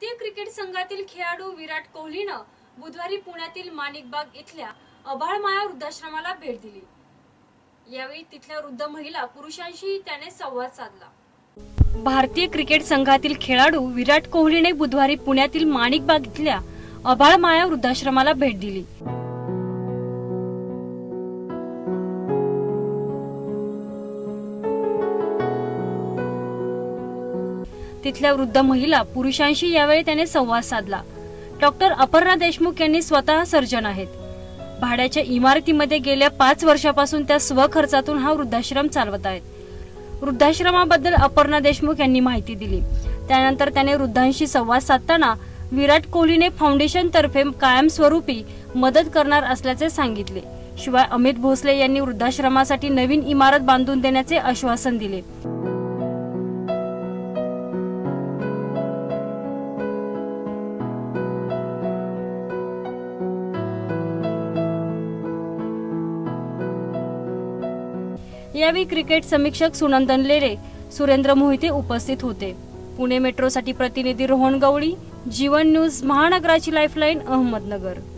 भारतीय क्रिकेट संघातील खेळाडू विराट कोहलीनं बुधवारी पुण्यातील माणिकबाग इथल्या अभाळमाया वृद्धाश्रमाला भेट दिली. यावेळी तिथल्या वृद्ध महिला पुरुषांशी त्याने संवाद साधला. भारतीय क्रिकेट संघातील खेळाडू विराट कोहलीने बुधवारी पुण्यातील माणिकबाग इथल्या अभाळमाया वृद्धाश्रमाला भेट दिली. तिथल्या वृद्ध महिला पुरुषांशी यावेळी त्याने संवाद साधला. डॉक्टर अपर्णा देशमुख यांनी स्वतः सर्जन आहेत. भाड्याच्या इमारतीमध्ये गेल्या पाच वर्षापासून त्या स्वखर्चातून हा वृद्धाश्रम चालवत आहेत. वृद्धाश्रमाबद्दल अपर्णा देशमुख यांनी माहिती दिली. त्यानंतर त्याने वृद्धांशी संवाद साधताना विराट कोहलीने फाउंडेशन तर्फे कायमस्वरूपी मदत करणार असल्याचे सांगितले. शिवाय अमित भोसले यांनी वृद्धाश्रमासाठी नवीन इमारत बांधून देण्याचे आश्वासन दिले. यावेळी क्रिकेट समीक्षक सुनंदन लेरे सुरेंद्र मोहिते उपस्थित होते. पुणे मेट्रोसाठी प्रतिनिधी रोहन गवळी जीवन न्यूज महानगराची लाईफलाईन अहमदनगर.